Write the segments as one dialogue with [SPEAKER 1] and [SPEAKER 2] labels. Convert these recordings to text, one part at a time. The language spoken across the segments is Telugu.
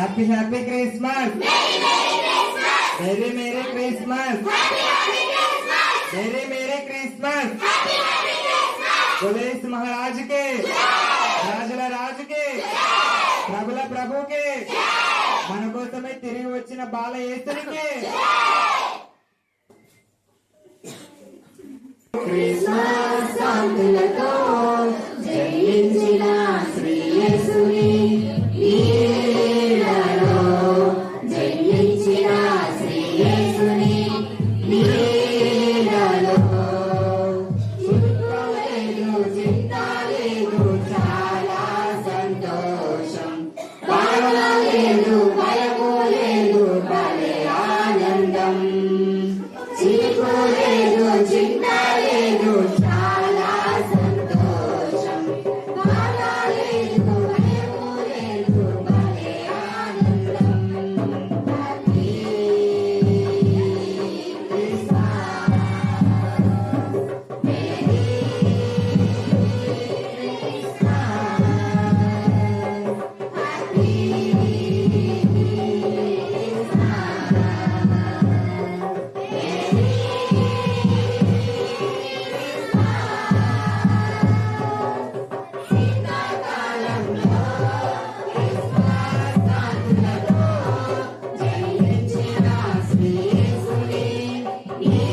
[SPEAKER 1] Happy happy Christmas very merry Christmas very merry Christmas pulleys మహారాజుకి రాజుల రాజుకి ప్రభుల ప్రభుకి మన కోసమే తిరిగి వచ్చిన బాల యేసునికి
[SPEAKER 2] క్రిస్మస్
[SPEAKER 3] You.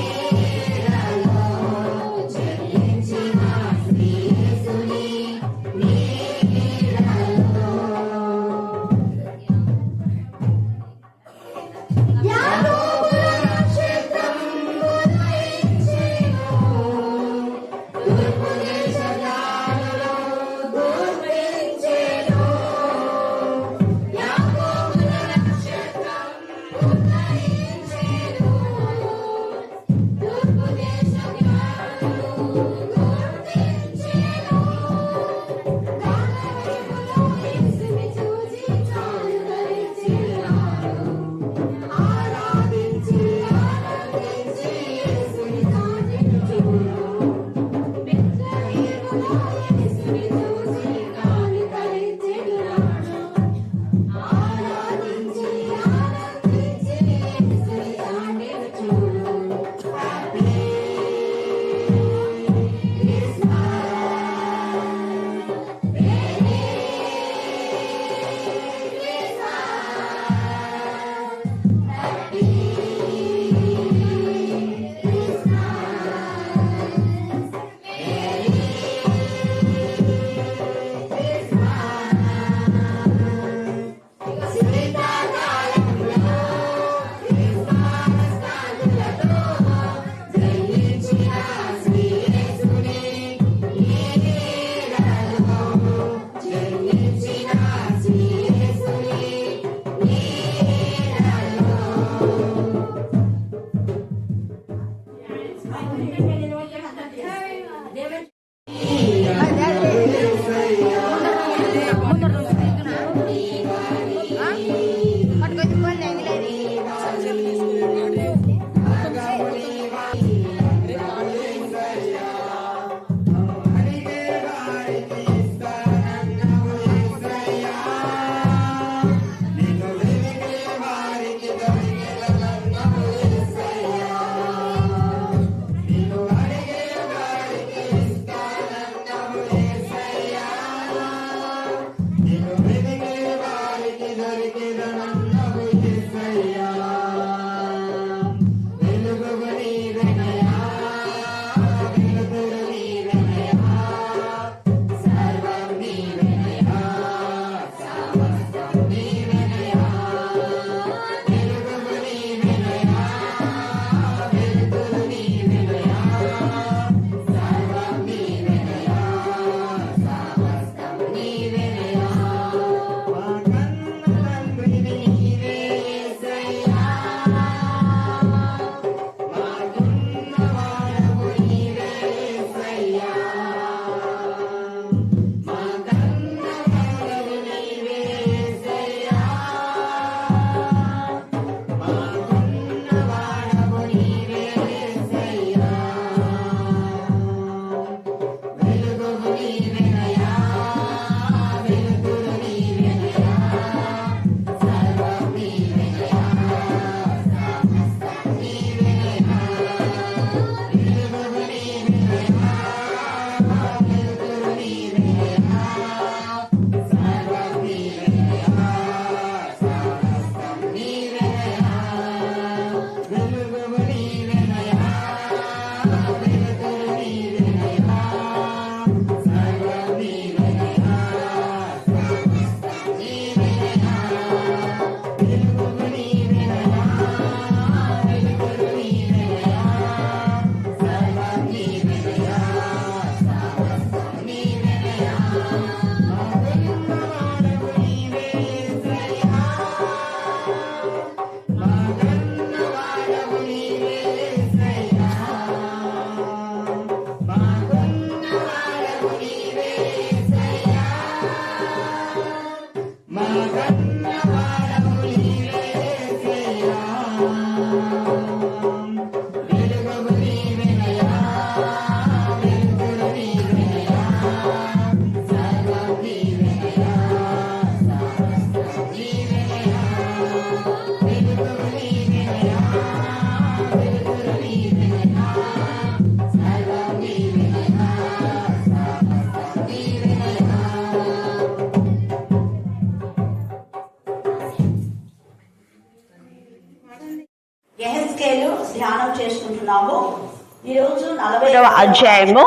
[SPEAKER 3] అధ్యాయము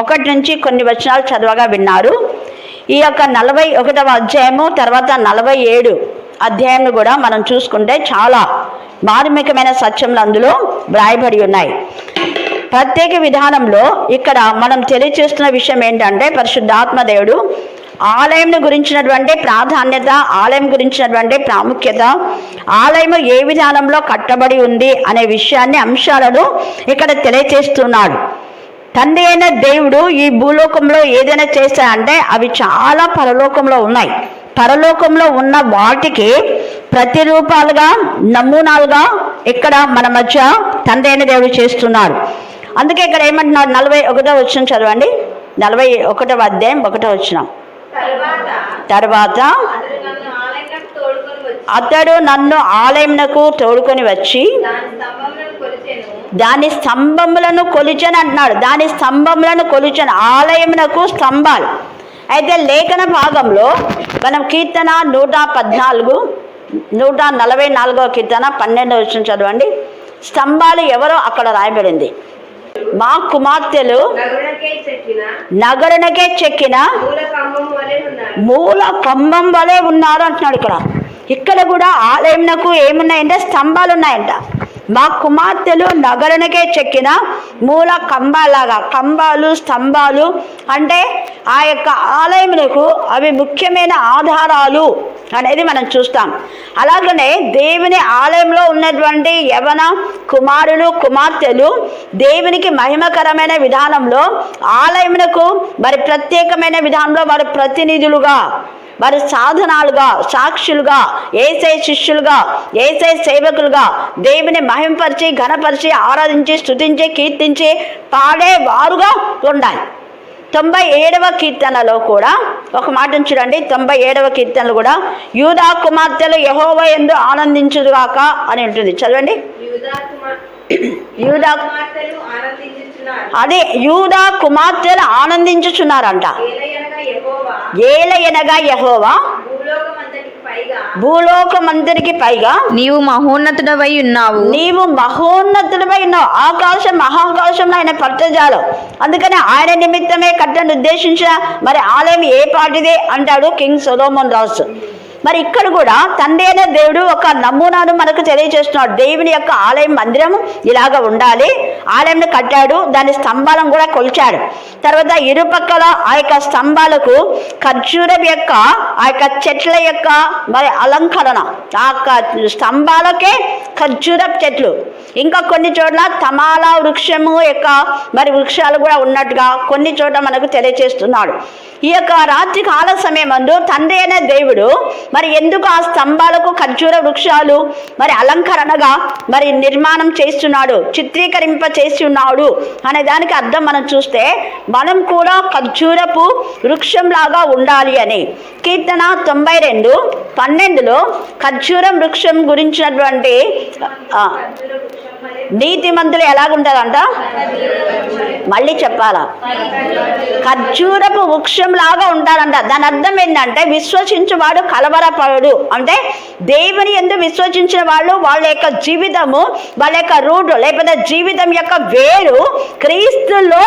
[SPEAKER 3] ఒకటి నుంచి కొన్ని వచనాలు చదవగా విన్నారు. ఈ యొక్క నలభై ఒకటవ అధ్యాయము తర్వాత నలభై ఏడు అధ్యాయం కూడా మనం చూసుకుంటే చాలా మార్మికమైన సత్యములు అందులో వ్రాయబడి ఉన్నాయి. ప్రత్యేక విధానంలో ఇక్కడ మనం తెలియచేస్తున్న విషయం ఏంటంటే పరిశుద్ధాత్మ దేవుడు ఆలయం గురించినటువంటి ప్రాధాన్యత ఆలయం గురించినటువంటి ప్రాముఖ్యత ఆలయం ఏ విధానంలో కట్టబడి ఉంది అనే విషయాన్ని అంశాలను ఇక్కడ తెలియచేస్తున్నాడు. తండ్రి అయిన దేవుడు ఈ భూలోకంలో ఏదైనా చేశాడంటే అవి చాలా పరలోకంలో ఉన్నాయి. పరలోకంలో ఉన్న వాటికి ప్రతిరూపాలుగా నమూనాలుగా ఇక్కడ మన మధ్య తండ్రి అయిన దేవుడు చేస్తున్నాడు అందుకే ఇక్కడ ఏమంటున్నాడు నలభై ఒకటో వచ్చిన చదవండి. నలభై ఒకటవ అధ్యాయం ఒకటో వచ్చిన
[SPEAKER 4] తరువాత అతడు నన్ను ఆలయంలోకి తోడుకొని వచ్చి దాని స్తంభములను కొలిచెను
[SPEAKER 3] అంటున్నాడు దాని స్తంభములను కొలిచని ఆలయమునకు స్తంభాలు. అయితే లేఖన భాగంలో మనం కీర్తన నూట పద్నాలుగు నూట నలభై నాలుగవ కీర్తన పన్నెండవ వచ్చిన చదవండి. స్తంభాలు ఎవరో అక్కడ రాయబడింది. మా కుమార్తెలు
[SPEAKER 4] నగరునకే చెక్కిన
[SPEAKER 3] నగరునకే చెక్కిన
[SPEAKER 4] మూల కంబం వలె ఉన్నారు.
[SPEAKER 3] మూల కంబం వలె ఉన్నారు అంటున్నాడు ఇక్కడ. ఇక్కడ కూడా ఆలయంనకు ఏమున్నాయంటే స్తంభాలు ఉన్నాయంట మా కుమార్తెలు నగరునకే చెక్కిన మూల కంబాలాగా. కంబాలు స్తంభాలు అంటే ఆ యొక్క ఆలయములకు అవి ముఖ్యమైన ఆధారాలు అనేది మనం చూస్తాం. అలాగనే దేవుని ఆలయంలో ఉన్నటువంటి యవన కుమారులు కుమార్తెలు దేవునికి మహిమకరమైన విధానంలో ఆలయమునకు మరి ప్రత్యేకమైన విధానంలో వారు ప్రతినిధులుగా వారి సాధనాలుగా సాక్షులుగా ఏసై శిష్యులుగా ఏసై సేవకులుగా దేవుని మహింపరిచి ఘనపరిచి ఆరాధించి స్తుతించి కీర్తించి పాడే వారుగా ఉండాలి. తొంభై ఏడవ కీర్తనలో కూడా ఒక మాటను చూడండి. తొంభై ఏడవ కీర్తనలు కూడా యూదా కుమార్తెలు యహోవ ఎందు ఆనందించుగాక అని ఉంటుంది. చదవండి.
[SPEAKER 4] యూదా
[SPEAKER 3] అదే యూదా కుమార్తెలు ఆనందించుచున్నారంట.
[SPEAKER 4] ఏలయనగా యెహోవా.
[SPEAKER 3] భూలోకమంతరికి పైగా
[SPEAKER 5] నీవు మహోన్నతుడవై ఉన్నావు.
[SPEAKER 3] నీవు మహోన్నతుడిపై ఉన్నావు. ఆకాశం మహాకాశంలో ఆయన పట్టజాలం. అందుకని ఆయన నిమిత్తమే కట్టని ఉద్దేశించిన మరి ఆలయం ఏ పాటిదే అంటాడు కింగ్ సొలోమన్ రాజు. మరి ఇక్కడ కూడా తండ్రి అయిన దేవుడు ఒక నమూనాను మనకు తెలియజేస్తున్నాడు. దేవుని యొక్క ఆలయం మందిరం ఇలాగ ఉండాలి. ఆలయంను కట్టాడు. దాని స్తంభాలను కూడా కొలిచాడు. తర్వాత ఇరుపక్కల ఆ యొక్క స్తంభాలకు ఖర్జూరం యొక్క ఆ యొక్క చెట్ల యొక్క మరి అలంకరణ. ఆ యొక్క స్తంభాలకే ఖర్జూరపు చెట్లు. ఇంకా కొన్ని చోట్ల తమాలా వృక్షము యొక్క మరి వృక్షాలు కూడా ఉన్నట్టుగా కొన్ని చోట్ల మనకు తెలియజేస్తున్నాడు. ఈ యొక్క రాత్రి కాల సమయమందు తండ్రి అయిన దేవుడు మరి ఎందుకు ఆ స్తంభాలకు ఖర్జూర వృక్షాలు మరి అలంకరణగా మరి నిర్మాణం చేస్తున్నాడు చిత్రీకరింప చేసి ఉన్నాడు అనే దానికి అర్థం మనం చూస్తే మనం కూడా ఖర్జూరపు వృక్షంలాగా ఉండాలి అని. కీర్తన తొంభై రెండు పన్నెండులో ఖర్జూరం వృక్షం గురించినటువంటి ఆ,
[SPEAKER 4] ఖర్జూర వృక్షం వలె
[SPEAKER 3] నీతిమంతులు ఎలాగుంటారంట? మళ్ళీ చెప్పాలా? ఖర్జూరపు వృక్షంలాగా ఉంటారంట. దాని అర్థం ఏంటంటే విశ్వసించేవాడు కలవరపడు అంటే దేవుని ఎందు విశ్వసించిన వాళ్ళు వాళ్ళ యొక్క జీవితము వాళ్ళ యొక్క రూటు లేకపోతే జీవితం యొక్క వేరు క్రీస్తులో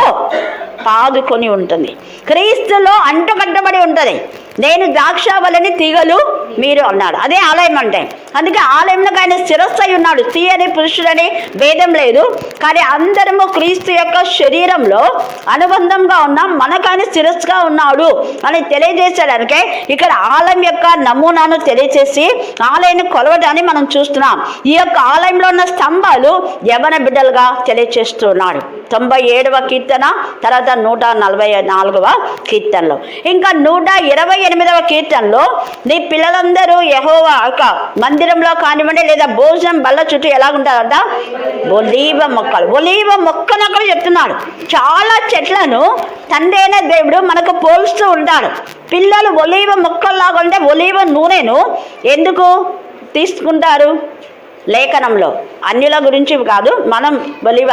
[SPEAKER 3] పాదుకొని ఉంటుంది. క్రీస్తులో అంటుకట్టబడి ఉంటుంది. నేను ద్రాక్ష వలని తీగలు మీరు అన్నాడు. అదే ఆలయం అంటే. అందుకే ఆలయంలో ఆయన స్థిరస్థై అయి ఉన్నాడు. స్త్రీ అని పురుషుడని భేదం లేదు. కానీ అందరము క్రీస్తు యొక్క శరీరంలో అనుబంధంగా ఉన్నాం. మనకైనా స్థిరస్గా శిరస్సుగా ఉన్నాడు అని తెలియజేసడానికి ఇక్కడ ఆలయం యొక్క నమూనాను తెలియజేసి ఆలయాన్ని కొలవడాన్ని మనం చూస్తున్నాం. ఈ యొక్క ఆలయంలో ఉన్న స్తంభాలు యవన బిడ్డలుగా తెలియజేస్తున్నాడు తొంభై ఏడవ కీర్తన తర్వాత నూట నలభై నాలుగవ కీర్తనలో. ఇంకా నూట ఇరవై ఎనిమిదవ కీర్తనలో నీ పిల్లలందరూ యహోవా యొక్క మందిరంలో కానివ్వండి లేదా భోజనం బల్ల చుట్టూ ఎలా ఉంటారంట ఒలీవ మొక్కలు. ఒలీవ మొక్కను అక్కడ చెప్తున్నాడు. చాలా చెట్లను తండ్రైన దేవుడు మనకు పోలుస్తూ ఉంటాడు. పిల్లలు ఒలీవ మొక్కల్లాగా ఉంటే ఒలీవ నూనెను ఎందుకు తీసుకుంటారు? లేఖనంలో. అన్యుల గురించి కాదు మనం బలివ.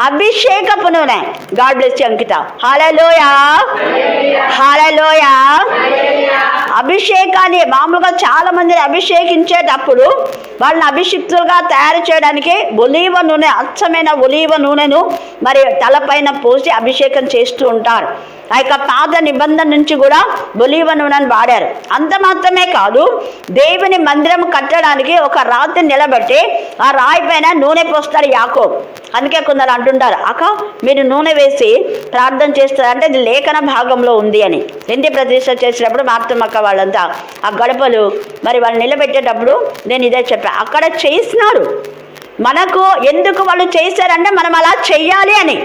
[SPEAKER 3] అభిషేకపు నూనె. గాడ్ బ్లెస్ అంకిత. హాలలోయ హాలలోయ అభిషేకాన్ని మామూలుగా చాలా మందిని అభిషేకించేటప్పుడు వాళ్ళని అభిషిక్తులుగా తయారు చేయడానికి ఒలీవ నూనె అచ్చమైన ఒలీవ నూనెను మరి తలపైన పోసి అభిషేకం చేస్తూ ఉంటారు. ఆ యొక్క పాద నిబంధన నుంచి కూడా ఒలీవ నూనెను వాడారు. అంత మాత్రమే కాదు దేవుని మందిరం కట్టడానికి ఒక రాతి నిలబెట్టి ఆ రాయి పైన నూనె పోస్తాడు యాకో అందుకే కొందరు అంటుంటారు అక్క మీరు నూనె వేసి ప్రార్థన చేస్తారంటే ఇది లేఖన భాగంలో ఉంది అని. ఇంటి ప్రతిష్ట చేసినప్పుడు మార్తమ్మక్క వాళ్ళంతా ఆ గడపలు మరి వాళ్ళు నిలబెట్టేటప్పుడు నేను ఇదే చెప్పా. అక్కడ చేసినారు మనకు ఎందుకు వాళ్ళు చేశారంటే మనం అలా చెయ్యాలి అని.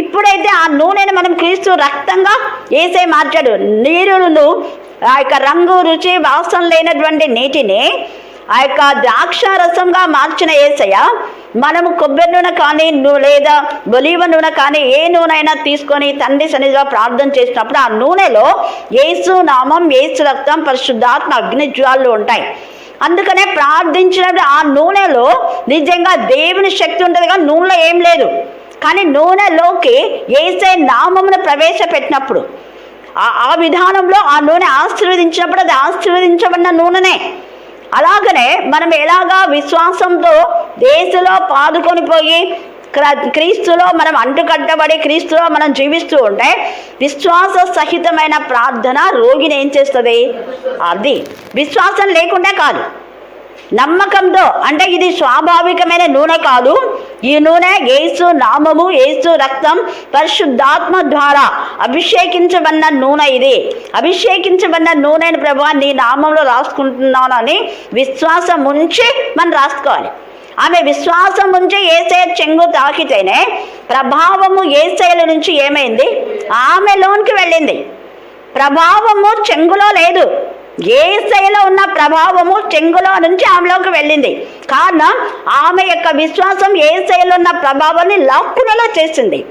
[SPEAKER 3] ఇప్పుడైతే ఆ నూనెను మనం క్రీస్తు రక్తంగా వేసే మార్చాడు. నీరును ఆ యొక్క రంగు రుచి వాసన లేనటువంటి నీటిని ఆ యొక్క ద్రాక్ష రసంగా మార్చిన ఏసయ్య మనము కొబ్బరి నూనె కానీ లేదా ఒలివ నూనె కానీ ఏ నూనె అయినా తీసుకొని తండ్రి సన్నిధిలో ప్రార్థన చేసినప్పుడు ఆ నూనెలో ఏసు నామం ఏసు రక్తం పరిశుద్ధాత్మ అగ్ని జ్వాలలు ఉంటాయి. అందుకనే ప్రార్థించినప్పుడు ఆ నూనెలో నిజంగా దేవుని శక్తి ఉంటుంది. కానీ నూనెలో ఏం లేదు. కానీ నూనెలోకి ఏసే నామమును ప్రవేశపెట్టినప్పుడు ఆ- విధానంలో ఆ నూనె ఆశీర్వదించినప్పుడు అది ఆశీర్వదించబడిన నూనెనే. అలాగనే మనం ఎలాగా విశ్వాసంతో దేశంలో పాదుకొని పోయి క్ర- క్రీస్తులో మనం అంటుకట్టబడి క్రీస్తులో మనం జీవిస్తూ ఉంటే విశ్వాస సహితమైన ప్రార్థన రోగిని ఏం చేస్తుంది? అది విశ్వాసం లేకుండా కాదు. నమ్మకంతో అంటే ఇది స్వాభావికమైన నూనె కాదు. ఈ నూనె ఏసు నామము ఏసు రక్తం పరిశుద్ధాత్మ ద్వారా అభిషేకించబడిన నూనె ఇది. అభిషేకించబడిన నూనెని ప్రభా నీ నామంలో రాసుకుంటున్నానని విశ్వాసం ఉంచి మనం రాసుకోవాలి. ఆమె విశ్వాసం ఉంచి ఏసే చెంగు తాకితేనే ప్రభావము ఏసైల నుంచి ఏమైంది? ఆమెలోనికి వెళ్ళింది. ప్రభావము చెంగులో లేదు. ఏ శైలో ఉన్న ప్రభావము చెంగులో నుంచి ఆమెలోకి వెళ్ళింది. కారణం ఆమె యొక్క విశ్వాసం ఏ శైలో ఉన్న ప్రభావాన్ని లాక్కునలో చేసింది.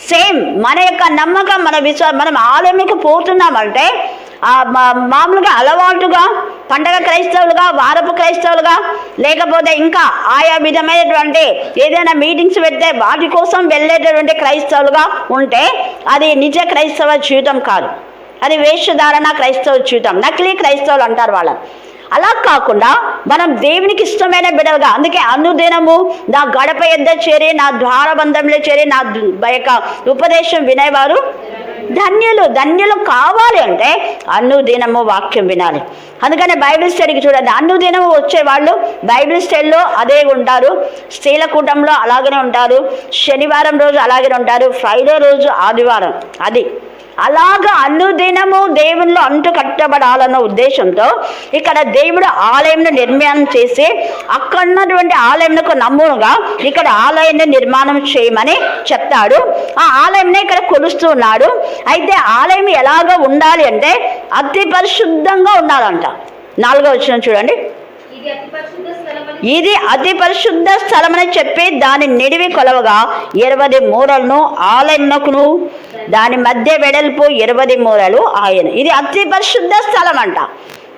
[SPEAKER 3] సేమ్ మన యొక్క నమ్మకం మన విశ్వాసం మనం ఆలయంకి పోతున్నామంటే ఆ మా- మామూలుగా అలవాటుగా పండగ క్రైస్తవులుగా వారపు క్రైస్తవులుగా లేకపోతే ఇంకా ఆయా విధమైనటువంటి ఏదైనా మీటింగ్స్ పెడితే వాటి కోసం వెళ్ళేటటువంటి క్రైస్తవులుగా ఉంటే అది నిజ క్రైస్తవ జీవితం కాదు. అది వేషధారణ క్రైస్తవ జీవితం. నకిలీ క్రైస్తవులు అంటారు వాళ్ళని. అలా కాకుండా మనం దేవునికి ఇష్టమైన బిడలుగా అందుకే అనుదినము నా గడప ఎద్ద చేరి నా ద్వారబంధంలో చేరి నా దు- యొక్క ఉపదేశం వినేవారు? ధన్యులు ధన్యులు కావాలి అంటే అన్నుదినము వాక్యం వినాలి. అందుకని బైబిల్ స్టడీకి చూడండి అన్నుదినము వచ్చేవాళ్ళు బైబిల్ స్టడీలో అదే ఉంటారు. స్త్రీల కూటంలో అలాగనే ఉంటారు. శనివారం రోజు అలాగనే ఉంటారు. ఫ్రైడే రోజు ఆదివారం. అది. అలాగా అనుదినము దేవునిలో అంటు కట్టబడాలన్న ఉద్దేశంతో ఇక్కడ దేవుడు ఆలయంను నిర్మాణం చేసి అక్కడ ఉన్నటువంటి ఆలయంకు నమ్మునుగా ఇక్కడ ఆలయాన్ని నిర్మాణం చేయమని చెప్తాడు. ఆ ఆలయంని ఇక్కడ కొలుస్తూ ఉన్నాడు. అయితే ఆలయం ఎలాగ ఉండాలి అంటే అతి పరిశుద్ధంగా ఉండాలంట. నాలుగో వచ్చిన చూడండి.
[SPEAKER 4] ఇది అతి పరిశుద్ధ స్థలమని
[SPEAKER 3] చెప్పి దాని నిడివి కొలవగా ఇరవై మూరలను ఆలయమునకును దాని మధ్య వెడల్పు ఇరవై మూరలు ఆయన. ఇది అతి పరిశుద్ధ స్థలం అంట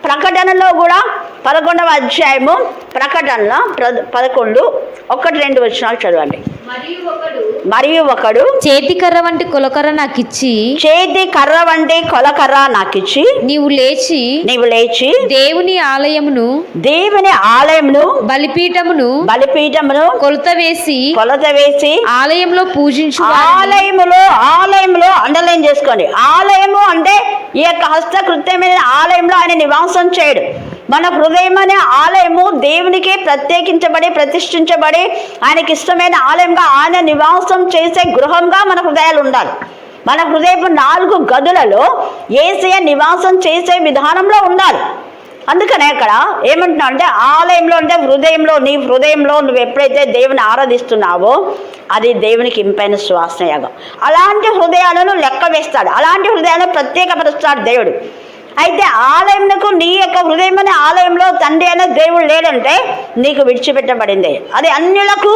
[SPEAKER 3] ప్రకటనలో కూడా పదకొండవ అధ్యాయము ప్రకటనలో ప్ర- పదకొండు ఒకటి రెండు వచ్చినాలు చదవండి.
[SPEAKER 4] మరియు ఒకడు
[SPEAKER 3] మరియు ఒకడు
[SPEAKER 5] చేతి కర్ర వంటి కొలకర్ర నాకిచ్చి
[SPEAKER 3] చేతి కర్ర వంటి కొలకర్ర నాకిచ్చి
[SPEAKER 5] నీవు లేచి
[SPEAKER 3] నీవు లేచి
[SPEAKER 5] దేవుని ఆలయమును
[SPEAKER 3] దేవుని ఆలయమును
[SPEAKER 5] బలిపీఠమును
[SPEAKER 3] బలిపీఠమును
[SPEAKER 5] కొలత వేసి
[SPEAKER 3] కొలత వేసి
[SPEAKER 5] ఆలయంలో పూజించు
[SPEAKER 3] ఆలయములో ఆలయంలో అండర్లైన్ చేసుకోండి. ఆలయము అంటే ఈ యొక్క హస్తకృత్యమైన ఆలయంలో ఆయన నివాసం చేయడు. మన హృదయం అనే ఆలయము దేవునికి ప్రత్యేకించబడి ప్రతిష్ఠించబడి ఆయనకి ఇష్టమైన ఆలయంగా ఆయన నివాసం చేసే గృహంగా మన హృదయాలు ఉండాలి. మన హృదయపు నాలుగు గదులలో ఏసయ నివాసం చేసే విధానంలో ఉండాలి. అందుకనే అక్కడ ఏమంటున్నావు అంటే ఆలయంలో అంటే హృదయంలో నీ హృదయంలో నువ్వు ఎప్పుడైతే దేవుని ఆరాధిస్తున్నావో అది దేవునికి ఇంపైన శ్వాసయాగం. అలాంటి హృదయాలను లెక్క వేస్తాడు. అలాంటి హృదయాలను ప్రత్యేకపరుస్తాడు దేవుడు. అయితే ఆలయంకు నీ యొక్క హృదయమనే ఆలయంలో తండ్రి అనే దేవుడు లేడంటే నీకు విడిచిపెట్టబడింది. అది అన్యులకు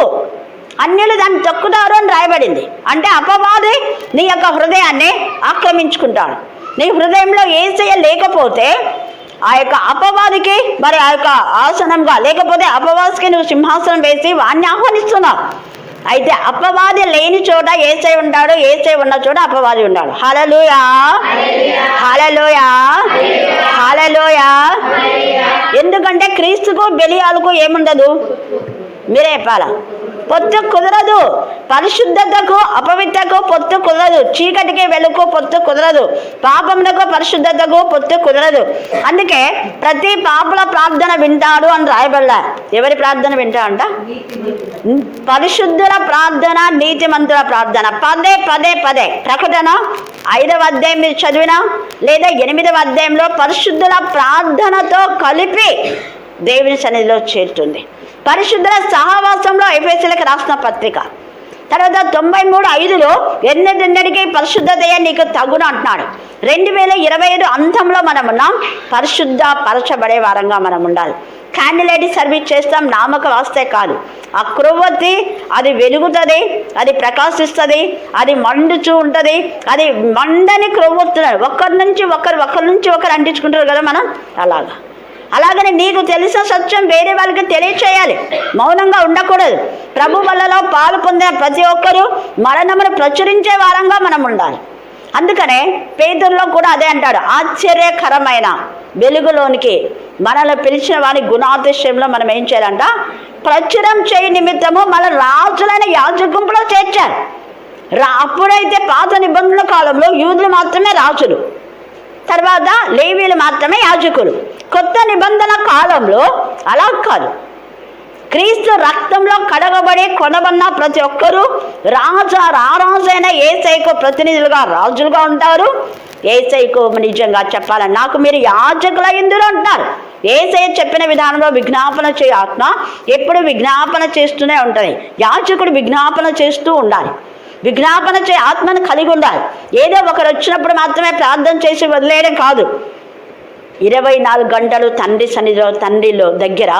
[SPEAKER 3] అన్యులు దాన్ని తొక్కుతారు అని రాయబడింది. అంటే అపవాది నీ యొక్క హృదయాన్ని ఆక్రమించుకుంటాడు. నీ హృదయంలో ఏసయ లేకపోతే ఆ యొక్క అపవాదికి మరి ఆ యొక్క ఆసనంగా లేకపోతే అపవాదికి నువ్వు సింహాసనం వేసి వాణ్ణి ఆహ్వానిస్తున్నావు. అయితే అపవాది లేని చోట ఏసై ఉంటాడు ఏసై ఉన్న చోట అపవాది ఉన్నాడు హలలుయా హలలుయా హలలుయా ఎందుకంటే క్రీస్తుకు బెలియాలకు ఏముండదు? మీరే చెప్పాలా? పొత్తు కుదరదు. పరిశుద్ధతకు అపవిత్రకు పొత్తు కుదరదు. చీకటికి వెలుగు పొత్తు కుదరదు. పాపమునకు పరిశుద్ధతకు పొత్తు కుదరదు. అందుకే ప్రతి పాపల ప్రార్థన వింటాడు అని రాయబడ్డా ఎవరి ప్రార్థన వింటా అంట పరిశుద్ధుల ప్రార్థన నీతిమంతుల ప్రార్థన. పదే పదే పదే. ప్రకటన ఐదవ అధ్యాయం మీరు చదివినా లేదా ఎనిమిదవ అధ్యాయంలో పరిశుద్ధుల ప్రార్థనతో కలిపి దేవుని సన్నిధిలో చేరుతుంది. పరిశుద్ధుల సహవాసంలో ఎఫ్ఎస్సీలకు రాసిన పత్రిక. తర్వాత తొంభై మూడు ఐదులో ఎన్నడెన్నడికి పరిశుద్ధతయ నీకు తగును అంటున్నాడు. రెండు వేల ఇరవై ఐదు అంతంలో మనం ఉన్నాం. పరిశుద్ధ పరచబడే వారంగా మనం ఉండాలి. క్యాండిలైట్ సర్వీస్ చేస్తాం నామక వాస్తే కాదు. ఆ క్రొవ్వొత్తి అది వెలుగుతుంది అది ప్రకాశిస్తుంది అది మండుచూ ఉంటుంది అది మండని క్రొవ్వొత్తున్నారు ఒకరి నుంచి ఒకరు ఒకరి నుంచి ఒకరు అంటించుకుంటారు కదా మనం? అలాగా. అలాగని నీకు తెలిసిన సత్యం వేరే వాళ్ళకి తెలియచేయాలి. మౌనంగా ఉండకూడదు. ప్రభు వల్లలో పాలు పొందిన ప్రతి ఒక్కరూ మరణమును ప్రచురించే వారంగా మనం ఉండాలి అందుకనే పేదల్లో కూడా అదే అంటాడు. ఆశ్చర్యకరమైన వెలుగులోనికి మనల్ని పిలిచిన వారి గుణాతిశయంలో మనం ఏం చేయాలంట? ప్రచురం చేయి నిమిత్తము మన రాజులైన యాజగుంపులో చేర్చారు. రా అప్పుడైతే పాత నిబంధనల కాలంలో యూదులు మాత్రమే రాజులు. తర్వాత లేవీలు మాత్రమే యాజకులు. కొత్త నిబంధన కాలంలో అలా కాదు. క్రీస్తు రక్తంలో కడగబడి కొనబడిన ప్రతి ఒక్కరూ రాజా రారాజైన ఏసైకు ప్రతినిధులుగా రాజులుగా ఉంటారు. ఏసైకు నిజంగా చెప్పాలని నాకు మీరు యాజకుల ఇందులో ఉంటారు ఏసై చెప్పిన విధానంలో విజ్ఞాపన చేయ ఆత్మ ఎప్పుడు విజ్ఞాపన చేస్తూనే ఉంటుంది. యాజకుడు విజ్ఞాపన చేస్తూ ఉండాలి. విజ్ఞాపన చే ఆత్మను కలిగి ఉండాలి. ఏదో ఒకరు వచ్చినప్పుడు మాత్రమే ప్రార్థన చేసి వదిలేయడం కాదు. ఇరవై నాలుగు గంటలు తండ్రి సన్నిధిలో తండ్రిలో దగ్గర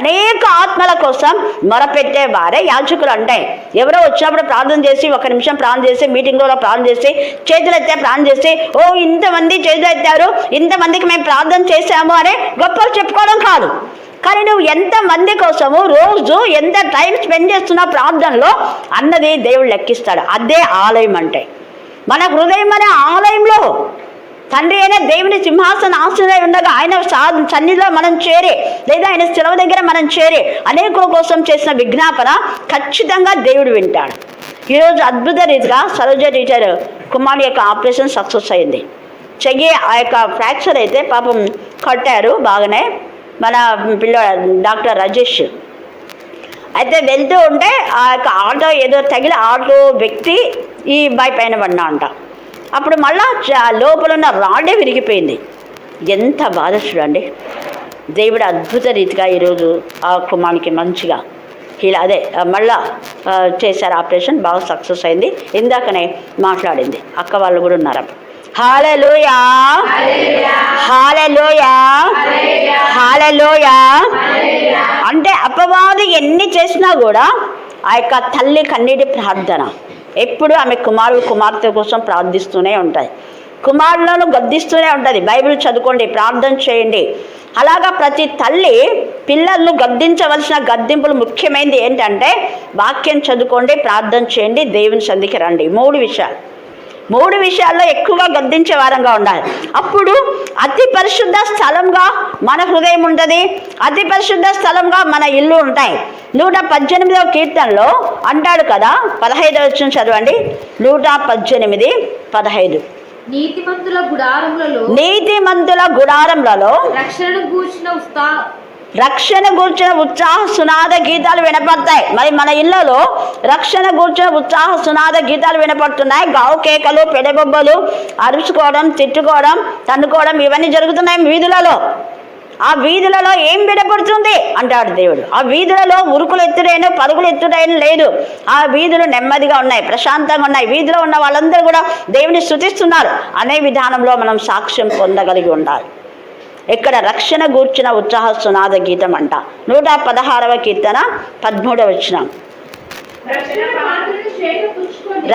[SPEAKER 3] అనేక ఆత్మల కోసం మొరపెట్టే వారే యాచకులు అంటే ఎవరో వచ్చినప్పుడు ప్రార్థన చేసి ఒక నిమిషం ప్రార్థన చేసి మీటింగ్లో ప్రార్థన చేసి చేతులు ఎత్తే ప్రార్థన చేసి ఓ ఇంతమంది చేతులు ఎత్తారు ఇంతమందికి మేము ప్రార్థన చేశాము అనే గొప్పలు చెప్పుకోవడం కాదు. కానీ నువ్వు ఎంతమంది కోసము రోజు ఎంత టైం స్పెండ్ చేస్తున్నావు ప్రార్థనలో అన్నది దేవుడు లెక్కిస్తాడు. అదే ఆలయం అంటే. మన హృదయం అనే ఆలయంలో తండ్రి అయిన దేవుని సింహాసన ఆశ్రయ ఉండగా ఆయన సా- సన్నిధిలో మనం చేరి లేదా ఆయన సెలవు దగ్గర మనం చేరి అనేకుల కోసం చేసిన విజ్ఞాపన ఖచ్చితంగా దేవుడు వింటాడు. ఈరోజు అద్భుత రీతిగా సరోజ టీచర్ కుమార్ యొక్క ఆపరేషన్ సక్సెస్ అయింది. చెయ్యి ఆ యొక్క ఫ్రాక్చర్ అయితే పాపం కట్టారు బాగానే మన పిల్ల డాక్టర్ రాజేష్. అయితే వెళ్తూ ఉంటే ఆ యొక్క ఆటో ఏదో తగిలి ఆటో వ్యక్తి ఈ అబ్బాయి పైన పడినా అంట అప్పుడు మళ్ళా లోపల ఉన్న రాడే విరిగిపోయింది. ఎంత బాధ చూడండి. దేవుడు అద్భుత రీతిగా ఈరోజు ఆ కుమానికి మంచిగా ఇలా అదే మళ్ళా చేశారు. ఆపరేషన్ బాగా సక్సెస్ అయింది. ఇందాకనే మాట్లాడింది. అక్క వాళ్ళు కూడా ఉన్నారు హాలలోయా. హాలలోయా. హాలలోయా. అంటే అపవాది ఎన్ని చేసినా కూడా ఆ యొక్క తల్లి కన్నీటి ప్రార్థన ఎప్పుడు ఆమె కుమారుడు కుమార్తె కోసం ప్రార్థిస్తూనే ఉంటాయి. కుమారులను గద్దిస్తూనే ఉంటుంది. బైబిల్ చదువుకోండి ప్రార్థన చేయండి. అలాగా ప్రతి తల్లి పిల్లలను గద్దించవలసిన గద్దింపులు ముఖ్యమైనది ఏంటంటే వాక్యం చదువుకోండి ప్రార్థన చేయండి దేవుని సంధికి రండి. మూడు విషయాలు. మూడు విషయాల్లో ఎక్కువగా గద్దించే వారంగా ఉండాలి. అప్పుడు అతి పరిశుద్ధ స్థలంగా మన హృదయం ఉంటుంది. అతి పరిశుద్ధ స్థలంగా మన ఇల్లు ఉంటాయి. నూట పద్దెనిమిదవ కీర్తనలో అంటాడు కదా పదహైదవ వచ్చిన చదవండి. నూట పద్దెనిమిది పదహైదు.
[SPEAKER 4] నీతిమంతుల గుడారములలో
[SPEAKER 3] నీతిమంతుల గుడారములలో
[SPEAKER 4] ఉస్తా
[SPEAKER 3] రక్షణ గూర్చిన ఉత్సాహ సునాద గీతాలు వినపడతాయి. మరి మన ఇళ్ళలో రక్షణ గూర్చిన ఉత్సాహ సునాద గీతాలు వినపడుతున్నాయి. గావు కేకలు పెడబొబ్బలు అరుచుకోవడం తిట్టుకోవడం తన్నుకోవడం ఇవన్నీ జరుగుతున్నాయి వీధులలో. ఆ వీధులలో ఏం వినపడుతుంది? అంటాడు దేవుడు. ఆ వీధులలో ఉరుకులు ఎత్తుడైన పరుగులు ఎత్తుడైన లేదు. ఆ వీధులు నెమ్మదిగా ఉన్నాయి ప్రశాంతంగా ఉన్నాయి. వీధిలో ఉన్న వాళ్ళందరూ కూడా దేవుని స్థుతిస్తున్నారు అనే విధానంలో మనం సాక్ష్యం పొందగలిగి ఉండాలి. ఇక్కడ రక్షణ గూర్చిన ఉత్సాహ సునాద గీతం అంట నూట పదహారవ కీర్తన పదమూడవ వచ్చిన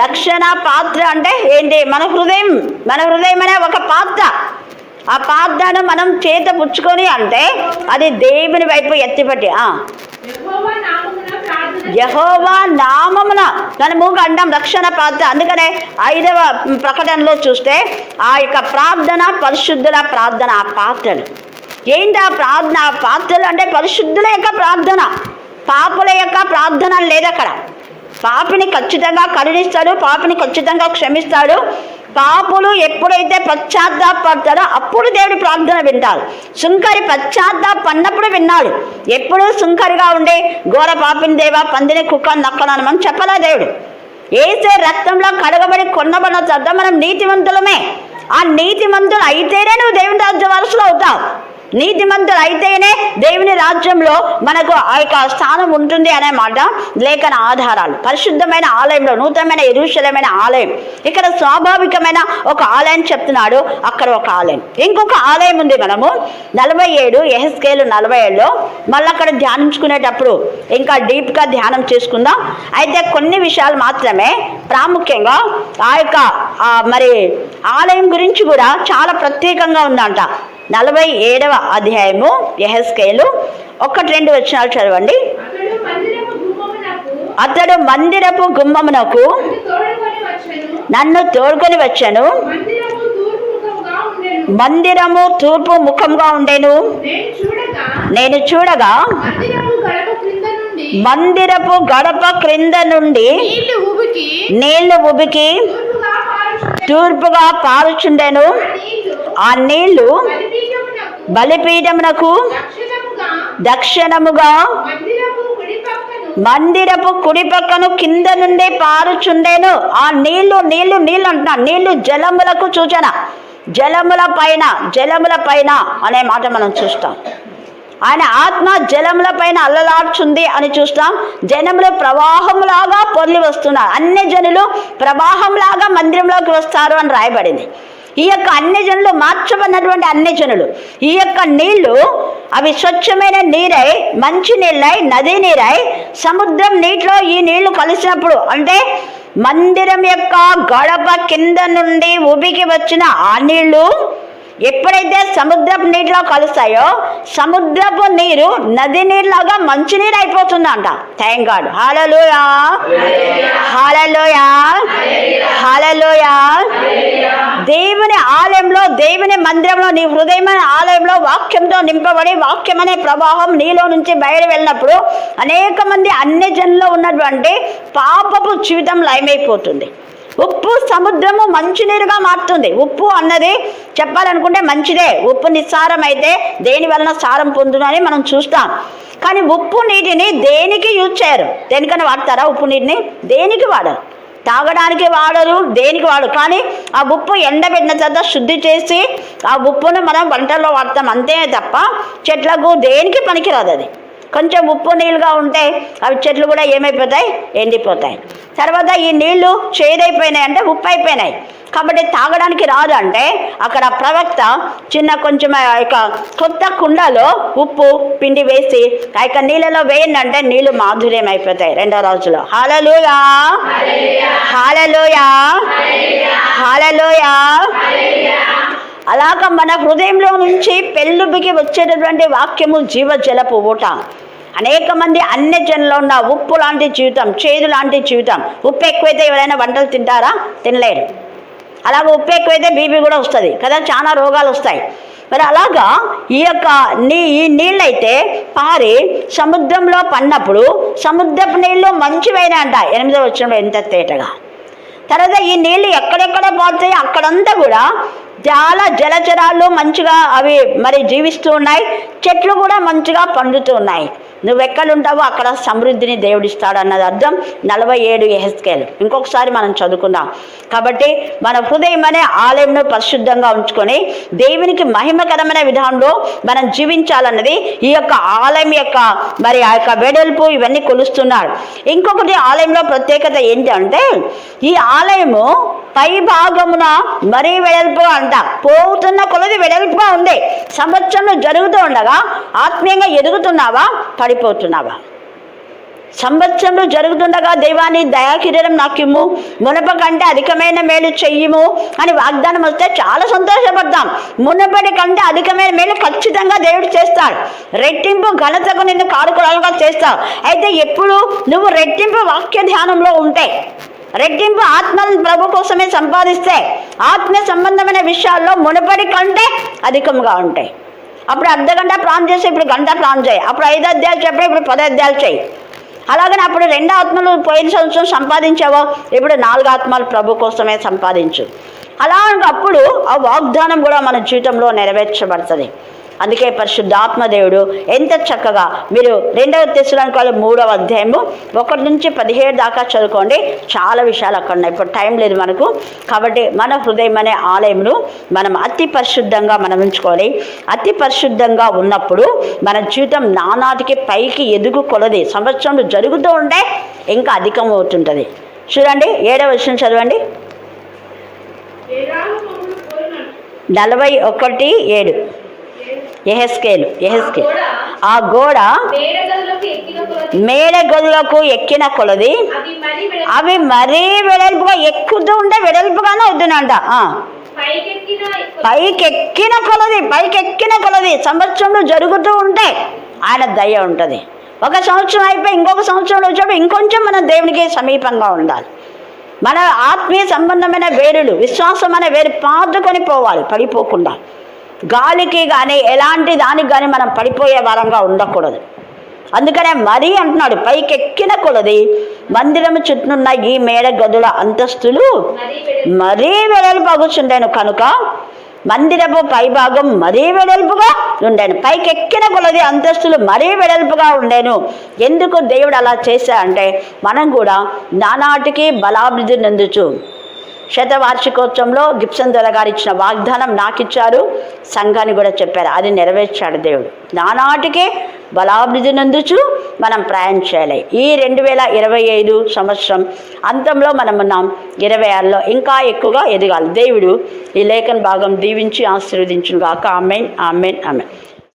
[SPEAKER 3] రక్షణ పాత్ర అంటే ఏంటి? మన హృదయం మన హృదయం అనే ఒక పాత్ర. ఆ పాత్రను మనం చేత పుచ్చుకొని అంటే అది దేవుని వైపు ఎత్తిపట్టి ఆ. యహోవా నామమున మనము అంటాం రక్షణ పాత్ర అందుకనే ఐదవ ప్రకటనలో చూస్తే ఆ యొక్క ప్రార్థన పరిశుద్ధుల ప్రార్థన ఆ పాత్రలు. ఏంటి ఆ ప్రార్థన? ఆ పాత్రలు అంటే పరిశుద్ధుల యొక్క ప్రార్థన. పాపుల యొక్క ప్రార్థన లేదు అక్కడ. పాపిని ఖచ్చితంగా కరుణిస్తాడు పాపిని ఖచ్చితంగా క్షమిస్తాడు. పాపులు ఎప్పుడైతే పశ్చాత్తాపడతారో అప్పుడు దేవుడు ప్రార్థన వింటారు సుంకరి పశ్చాత్తాపడినప్పుడు విన్నాడు. ఎప్పుడు సుంకరిగా ఉండే ఘోర పాపిని దేవా పందిని కుక్క నక్కనని మనం చెప్పలే దేవుడు. ఏసే రక్తంలో కడగబడి కొన్నబడిన తర్వాత మనం నీతివంతులమే ఆ నీతిమంతులు అయితేనే నువ్వు దేవుని రాజ్య వారసులు అవుతావు. నీతిమంతులు అయితేనే దేవుని రాజ్యంలో మనకు ఆ యొక్క స్థానం ఉంటుంది అనే మాట లేఖన ఆధారాలు. పరిశుద్ధమైన ఆలయంలో నూతనమైన ఎరుశలమైన ఆలయం. ఇక్కడ స్వాభావికమైన ఒక ఆలయం చెప్తున్నాడు. అక్కడ ఒక ఆలయం. ఇంకొక ఆలయం ఉంది మనము. నలభై ఏడు ఎహెస్కేలు నలభై ఏడులో మళ్ళీ అక్కడ ధ్యానించుకునేటప్పుడు ఇంకా డీప్గా ధ్యానం చేసుకుందాం. అయితే కొన్ని విషయాలు మాత్రమే ప్రాముఖ్యంగా ఆ యొక్క మరి ఆలయం గురించి కూడా చాలా ప్రత్యేకంగా ఉందంట. నలభై ఏడవ అధ్యాయము ఎహెస్కేలు ఒకటి రెండు వచనాలు చదవండి.
[SPEAKER 4] అతడు మందిరపు గుమ్మమునకు
[SPEAKER 3] నన్ను తోడుకొని వచ్చాను.
[SPEAKER 4] మందిరము
[SPEAKER 3] తూర్పు ముఖంగా ఉండేను.
[SPEAKER 4] నేను చూడగా
[SPEAKER 3] మందిరపు గడప క్రింద నుండి
[SPEAKER 4] నీళ్ళు ఉబికి తూర్పుగా పారుచుండెను. ఆ
[SPEAKER 3] నీళ్ళు
[SPEAKER 4] బలిపీఠమునకు దక్షిణముగా మందిరపు
[SPEAKER 3] కుడిపక్కను కింద నుండి పారుచుండెను. ఆ నీళ్ళు నీళ్ళు నీళ్ళు అంటున్నా. నీళ్ళు జలములకు సూచన. జలముల పైన జలముల పైన అనే మాట మనం చూస్తాం. ఆయన ఆత్మ జలముల పైన అల్లలాడుచుంది అని చూస్తాం. జనములు ప్రవాహంలాగా పొర్లి వస్తున్నారు. అన్ని జనులు ప్రవాహంలాగా మందిరంలోకి వస్తారు అని రాయబడింది. ఈ యొక్క అన్ని జనులు మార్చబడినటువంటి అన్ని జనులు. ఈ యొక్క నీళ్ళు అవి స్వచ్ఛమైన నీరై మంచి నీళ్ళై నదీ నీరై సముద్రం నీటిలో ఈ నీళ్ళు కలిసినప్పుడు అంటే మందిరం యొక్క గడప కింద నుండి ఉబికి వచ్చిన ఆ నీళ్ళు ఎప్పుడైతే సముద్రపు నీటిలో కలుస్తాయో సముద్రపు నీరు నది నీరులాగా మంచి నీరు అయిపోతుందంట. Thank God hallelujah hallelujah hallelujah దేవుని ఆలయంలో దేవుని మందిరంలో నీ హృదయమైన ఆలయంలో వాక్యంతో నింపబడి వాక్యం అనే ప్రవాహం నీలో నుంచి బయట వెళ్ళినప్పుడు అనేక మంది అన్ని జన్లో ఉన్నటువంటి పాపపు జీవితం లయమైపోతుంది. ఉప్పు సముద్రము మంచినీరుగా మారుతుంది. ఉప్పు అన్నది చెప్పాలనుకుంటే మంచిదే. ఉప్పు నిస్సారం అయితే దేని వలన సారం పొందును అని మనం చూస్తాం. కానీ ఉప్పు నీటిని దేనికి యూజ్ చేయరు? దేనికైనా వాడతారా ఉప్పు నీటిని? దేనికి వాడరు? తాగడానికి వాడరు దేనికి వాడరు? కానీ ఆ ఉప్పు ఎండబెట్టిన తర్వాత శుద్ధి చేసి ఆ ఉప్పును మనం వంటల్లో వాడతాం. అంతే తప్ప చెట్లకు దేనికి పనికిరాదు అది. కొంచెం ఉప్పు నీళ్ళుగా ఉంటే అవి చెట్లు కూడా ఏమైపోతాయి? ఎండిపోతాయి. తర్వాత ఈ నీళ్ళు చేదైపోయినాయి అంటే ఉప్పు అయిపోయినాయి కాబట్టి తాగడానికి రాదు అంటే అక్కడ ప్రవక్త చిన్న కొంచెం ఆ యొక్క కొత్త కుండలో ఉప్పు పిండి వేసి ఆ యొక్క నీళ్ళలో వేయండి అంటే నీళ్ళు మాధుర్యం అయిపోతాయి రెండో రోజులో. హాలలోయా హాలలోయా హాలలోయా అలాగ మన హృదయంలో నుంచి పెళ్ళుబికి వచ్చేటటువంటి వాక్యము జీవజలపు ఊట. అనేక మంది అన్ని జనంలో ఉన్న ఉప్పు లాంటి జీవితం చేదు లాంటి జీవితం. ఉప్పు ఎక్కువైతే ఎవరైనా వంటలు తింటారా? తినలేరు. అలాగే ఉప్పు ఎక్కువైతే బీపీ కూడా వస్తుంది. కదా చాలా రోగాలు వస్తాయి. మరి అలాగా ఈ యొక్క నీ ఈ నీళ్ళైతే పారి సముద్రంలో పడినప్పుడు సముద్రపు నీళ్ళు మంచివైన అంట ఎనిమిదో వచ్చినప్పుడు ఎంత తేటగా? తర్వాత ఈ నీళ్ళు ఎక్కడెక్కడ పోతాయి అక్కడంతా కూడా చాలా జలచరాలు మంచిగా అవి మరి జీవిస్తూ ఉన్నాయి చెట్లు కూడా మంచిగా పండుతూ నువ్వెక్కడుంటావో అక్కడ సమృద్ధిని దేవుడిస్తాడు అన్నది అర్థం నలభై ఏడు ఎహెస్కేల్ ఇంకొకసారి మనం చదువుకుందాం. కాబట్టి మన హృదయం అనే ఆలయంను పరిశుద్ధంగా ఉంచుకొని దేవునికి మహిమకరమైన విధానంలో మనం జీవించాలన్నది ఈ యొక్క ఆలయం యొక్క మరి ఆ యొక్క వెడల్పు ఇవన్నీ కొలుస్తున్నారు. ఇంకొకటి ఆలయంలో ప్రత్యేకత ఏంటి అంటే ఈ ఆలయము పై భాగమున మరీ వెడల్పు అంట పోతున్న కొలది వెడల్పుగా ఉంది. సంవత్సరంలో జరుగుతూ ఉండగా ఆత్మీయంగా ఎదుగుతున్నావా? పడిపోతున్నావా సంవత్సరంలో జరుగుతుండగా దైవాన్ని దయాకిరణం నాకిమ్ము మునప కంటే అధికమైన మేలు చెయ్యము అని వాగ్దానం వస్తే చాలా సంతోషపడతాం. మునపటి కంటే అధికమైన మేలు ఖచ్చితంగా దేవుడు చేస్తాడు. రెట్టింపు ఘనతకు నిన్ను కారుకురాలుగా చేస్తావు. అయితే ఎప్పుడు నువ్వు రెట్టింపు వాక్య ధ్యానంలో ఉంటే రెట్టింపు ఆత్మను ప్రభు కోసమే సంపాదిస్తే ఆత్మ సంబంధమైన విషయాల్లో మునపటి కంటే అధికంగా ఉంటాయి అప్పుడు అర్ధ గంట ప్రాణం చేసి ఇప్పుడు గంట ప్రాణం చేయి. అప్పుడు ఐదు అధ్యాయాలు చెప్పి ఇప్పుడు పది అధ్యాయాలు చేయి. అలాగని అప్పుడు రెండు ఆత్మలు పోయిన సంవత్సరం సంపాదించావో? ఇప్పుడు నాలుగు ఆత్మలు ప్రభు కోసమే సంపాదించు. అలాంటప్పుడు ఆ వాగ్దానం కూడా మన జీవితంలో నెరవేర్చబడుతుంది. అందుకే పరిశుద్ధాత్మదేవుడు ఎంత చక్కగా మీరు రెండవ తెసులానికి మూడవ అధ్యాయము ఒకటి నుంచి పదిహేడు దాకా చదువుకోండి. చాలా విషయాలు అక్కడ ఉన్నాయి. ఇప్పుడు టైం లేదు మనకు. కాబట్టి మన హృదయం అనే ఆలయమును మనం అతి పరిశుద్ధంగా మనం ఉంచుకోవాలి అతి పరిశుద్ధంగా ఉన్నప్పుడు మన జీవితం నానాటికి పైకి ఎదుగు కొలది. సంవత్సరంలో జరుగుతూ ఉంటే ఇంకా అధికం అవుతుంటుంది చూడండి ఏడవ విషయం చదవండి. నలభై ఒకటి ఏడు. ఎహెస్కేలు ఎహెస్కేల్. ఆ గోడ
[SPEAKER 4] మేడగదులకు ఎక్కిన కొలది.
[SPEAKER 3] మేడ గదులకు ఎక్కిన కొలది.
[SPEAKER 4] అవి మరి
[SPEAKER 3] వెడల్పుగా ఎక్కుతూ ఉంటే వెడల్పుగానే వద్దునంట.
[SPEAKER 4] పైకెక్కిన
[SPEAKER 3] పైకి ఎక్కిన కొలది పైకి ఎక్కిన కొలది. సంవత్సరంలో జరుగుతూ ఉంటే ఆయన దయ ఉంటుంది. ఒక సంవత్సరం అయిపోయి ఇంకొక సంవత్సరంలో వచ్చేప్పుడు ఇంకొంచెం మనం దేవునికి సమీపంగా ఉండాలి. మన ఆత్మీయ సంబంధమైన వేరులు విశ్వాసం అనే వేరు పాదుకొని పోవాలి పడిపోకుండా. గాలికి కానీ ఎలాంటి దానికి కానీ మనం పడిపోయే వారంగా ఉండకూడదు. అందుకనే మరీ అంటున్నాడు పైకి ఎక్కిన కొలది మందిరము చుట్టూన్న ఈ మేడ గదుల అంతస్తులు
[SPEAKER 4] మరీ
[SPEAKER 3] వెడల్పు అగుచుండెను కనుక మందిరపు పైభాగం మరీ వెడల్పుగా ఉండేను. పైకి ఎక్కిన కొలది అంతస్తులు మరీ వెడల్పుగా ఉండేను. ఎందుకు దేవుడు అలా చేశా అంటే మనం కూడా నానాటికి బలాభివృద్ధి నందుచు శతవార్షికోత్సవంలో గిప్సన్ దొర గారు ఇచ్చిన వాగ్దానం నాకు ఇచ్చారు సంఘాన్ని కూడా చెప్పారు. అది నెరవేర్చాడు దేవుడు. నానాటికే బలాభివృద్ధి నందుచు మనం ప్రయాణం చేయాలి. ఈ రెండు వేల ఇరవై ఐదు సంవత్సరం అంతంలో మనం ఉన్నాం. ఇరవై ఆరులో ఇంకా ఎక్కువగా ఎదగాలి. దేవుడు ఈ లేఖన భాగం దీవించి ఆశీర్వదించును కాక ఆమెన్ ఆమెన్ ఆమెన్.